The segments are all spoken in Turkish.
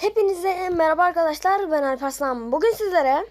Hepinize merhaba arkadaşlar ben Alparslan. Bugün sizlere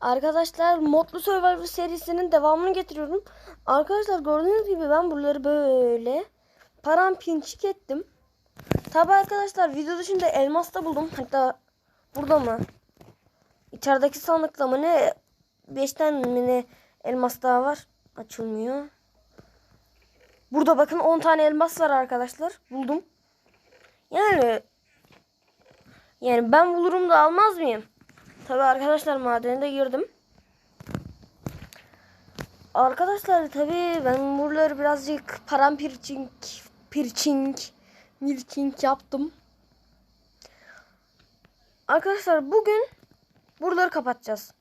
arkadaşlar Modlu Survivor serisinin devamını getiriyorum. Arkadaşlar gördüğünüz gibi ben buraları böyle parampinçik ettim. Tabi arkadaşlar video dışında elmas da buldum. Hatta burada mı? İçerideki sandıkta mı ne? 5 tane mi ne elmas daha var. Açılmıyor. Burada bakın 10 tane elmas var arkadaşlar. Buldum. Yani yani ben bulurum da almaz mıyım? Tabi arkadaşlar madene de girdim. Arkadaşlar tabi ben buraları birazcık parampirçink, pirçink, mirçink yaptım. Arkadaşlar bugün buraları kapatacağız.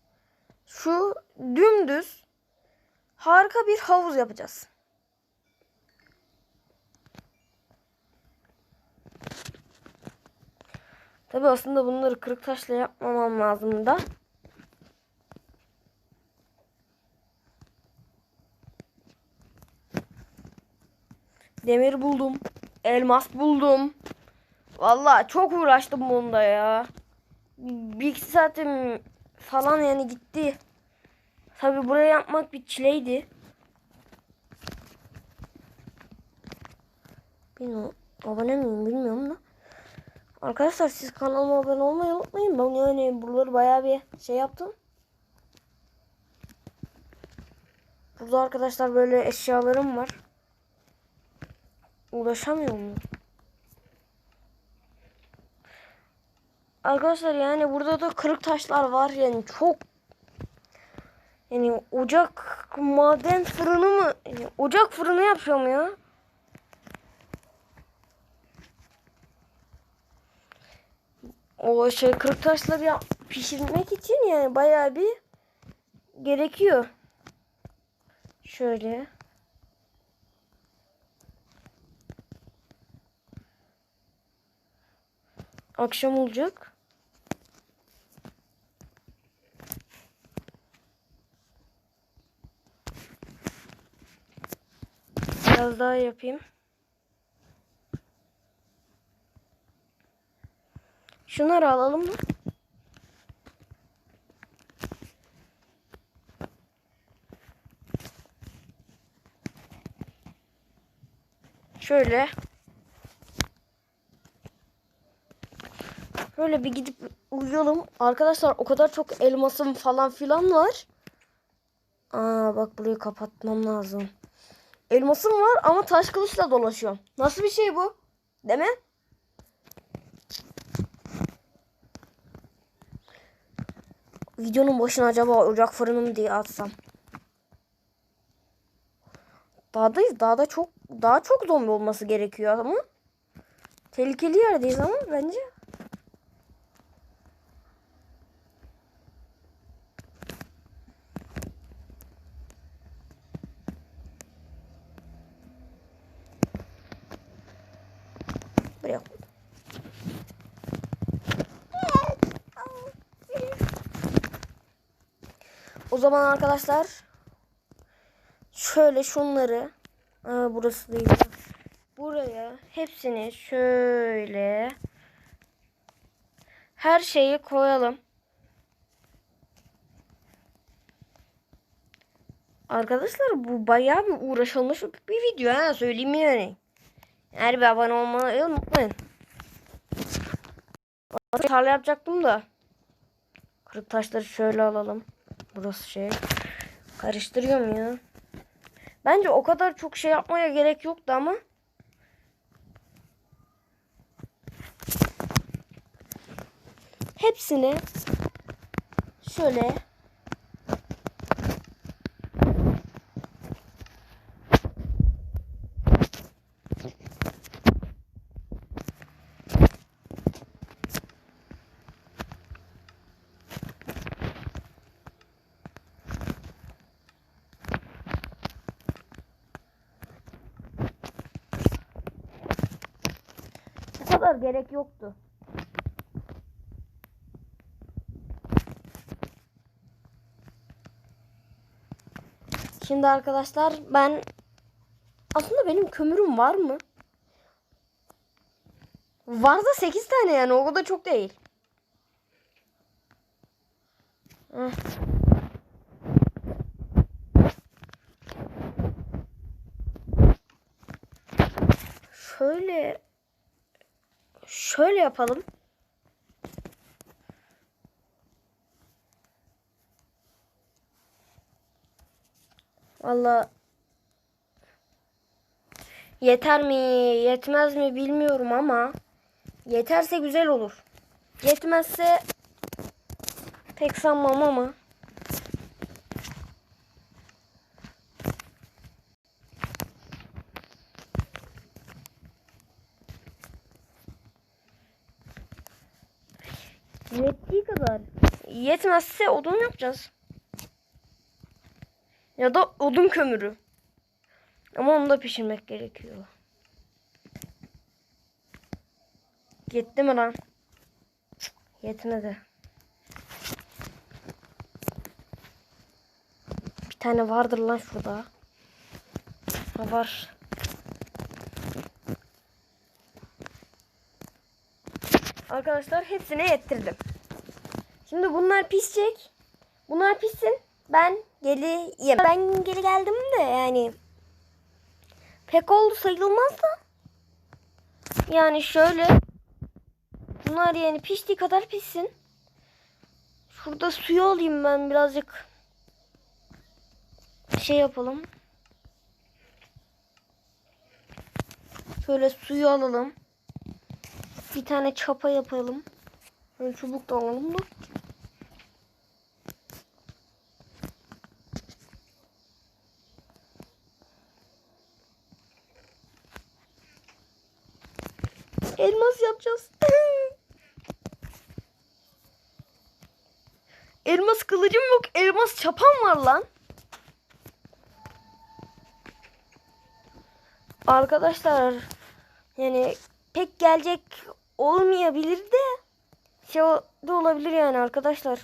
Şu dümdüz harika bir havuz yapacağız. Tabi aslında bunları kırık taşla yapmamam lazım da. Demir buldum. Elmas buldum. Vallahi çok uğraştım bunda ya. Bir iki saatim falan yani gitti. Tabi buraya yapmak bir çileydi. Bilmiyorum. Abone miyim bilmiyorum. Arkadaşlar siz kanalıma abone olmayı unutmayın. Ben yani buraları bayağı bir şey yaptım. Burada arkadaşlar böyle eşyalarım var. Ulaşamıyor mu? Arkadaşlar yani burada da kırık taşlar var yani çok yani ocak maden fırını mı? Yani ocak fırını yapıyorum ya. O şey kırık taşları yap pişirmek için yani bayağı bir gerekiyor. Şöyle. Akşam olacak. Biraz daha yapayım. Şunları alalım mı? Şöyle. Böyle bir gidip uyuyalım. Arkadaşlar o kadar çok elmasım falan filan var. Aa bak burayı kapatmam lazım. Elmasım var ama taş kılıçla dolaşıyorum. Nasıl bir şey bu? Değil mi? Videonun başına acaba ocak fırını mı diye atsam. Dağdayız. Dağda çok daha çok zombi olması gerekiyor ama. Tehlikeli yerdeyiz ama bence. Buraya zaman arkadaşlar şöyle şunları Aa, burası değil. Buraya hepsini şöyle her şeyi koyalım. Arkadaşlar bu bayağı bir uğraşılmış bir video ha söyleyeyim yani. Her bir abone olmayı unutmayın. Tarla yapacaktım da. Kırık taşları şöyle alalım. Burası şey. Karıştırıyorum ya. Bence o kadar çok şey yapmaya gerek yoktu ama. Hepsini şöyle bu kadar gerek yoktu. Şimdi arkadaşlar ben aslında benim kömürüm var mı? Varsa 8 tane yani o kadar çok değil. Şöyle şöyle yapalım. Valla yeter mi yetmez mi bilmiyorum ama yeterse güzel olur. Yetmezse pek sanmam ama. Yettiği kadar. Yetmezse odun yapacağız. Ya da odun kömürü. Ama onu da pişirmek gerekiyor. Yetti mi lan? Yetmedi. Bir tane vardır lan şurada. Ha var. Arkadaşlar hepsine yettirdim. Şimdi bunlar pişecek. Bunlar pişsin. Ben geleyim. Ben geri geldim de yani. Pek oldu sayılmaz da. Yani şöyle. Bunlar yani piştiği kadar pişsin. Şurada suyu alayım ben birazcık. Şey yapalım. Şöyle suyu alalım. Bir tane çapa yapalım. Böyle çubuk da alalım da. Elmas yapacağız. Elmas kılıcım yok. Elmas çapam var lan. Arkadaşlar yani pek gelecek olmayabilir de şey da olabilir yani arkadaşlar.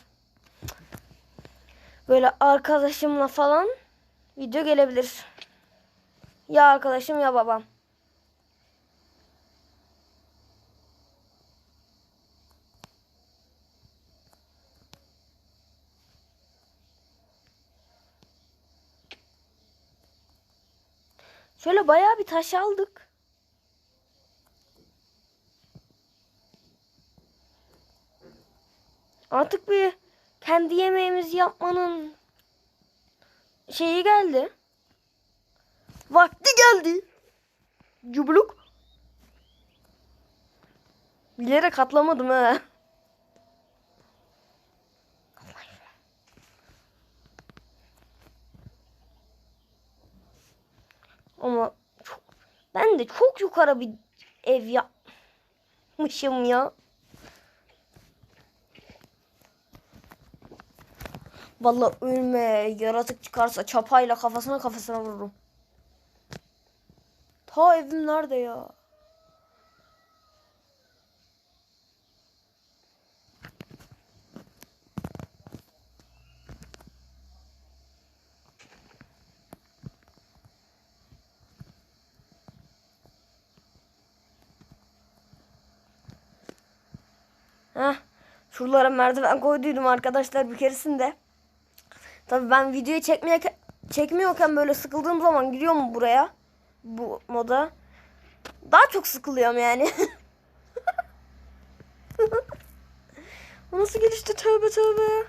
Böyle arkadaşımla falan video gelebilir. Ya arkadaşım ya babam. Şöyle bayağı bir taş aldık. Artık bir kendi yemeğimizi yapmanın şeyi geldi. Vakti geldi. Cubluk. Bilerek atlamadım ha. Ama çok, ben de çok yukarı bir ev yapmışım ya. Vallahi ölme yaratık çıkarsa çapayla kafasına kafasına vururum. Ta evim nerede ya? Heh, şuralara merdiven koyduydum arkadaşlar bir keresinde. Tabii ben videoyu çekmeye çekmiyorken böyle sıkıldığım zaman giriyorum buraya. Bu moda. Daha çok sıkılıyorum yani. O nasıl gelişti tövbe tövbe.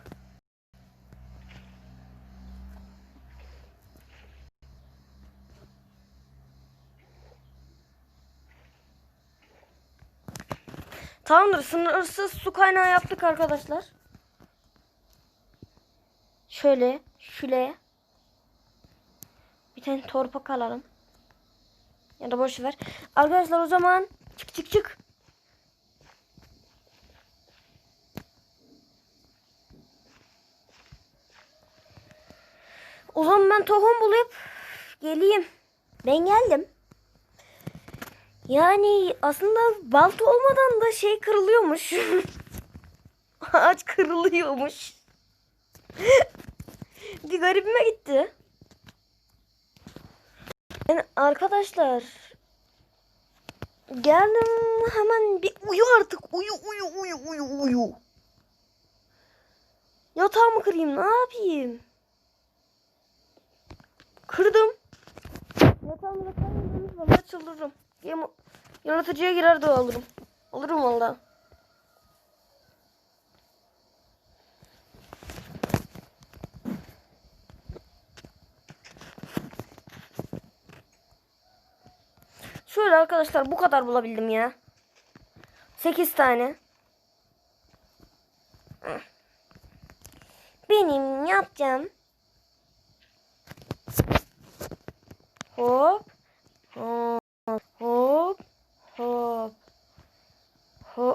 Tamamdır sınırsız su kaynağı yaptık arkadaşlar. Şöyle şuraya bir tane torpak alalım. Ya da boş ver. Arkadaşlar o zaman çık çık çık. O zaman ben tohum bulup geleyim. Ben geldim. Yani aslında balta olmadan da şey kırılıyormuş. Ağaç kırılıyormuş. Bir garibime gitti. Yani arkadaşlar Geldim hemen bir uyu artık. Uyu uyu uyu uyu uyu. Yatağımı kırayım ne yapayım? Kırdım. Yatağımı da kırdım. Valla çıldırırım. Game- Yaratıcıya girer de alırım. Alırım valla. Şöyle arkadaşlar bu kadar bulabildim ya. 8 tane. Heh. Benim yapacağım. Hop. Hop. Hop. Ay.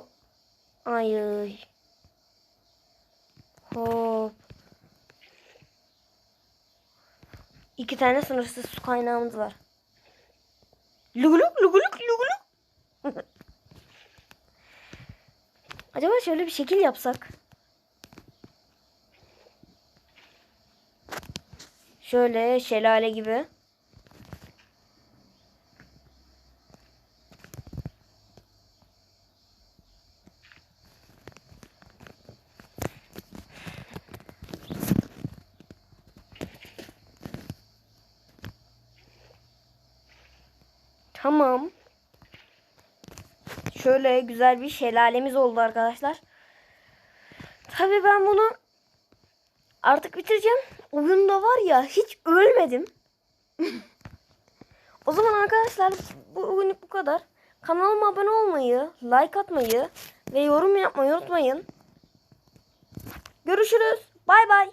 ay. Hop. İki tane sınırsız su kaynağımız var. Luguluk luguluk luguluk. Acaba şöyle bir şekil yapsak. Şöyle şelale gibi. Şöyle güzel bir şelalemiz oldu arkadaşlar. Tabii ben bunu artık bitireceğim. Oyunda var ya hiç ölmedim. o zaman arkadaşlar bu bugünlük bu kadar. Kanalıma abone olmayı, like atmayı ve yorum yapmayı unutmayın. Görüşürüz. Bay bay.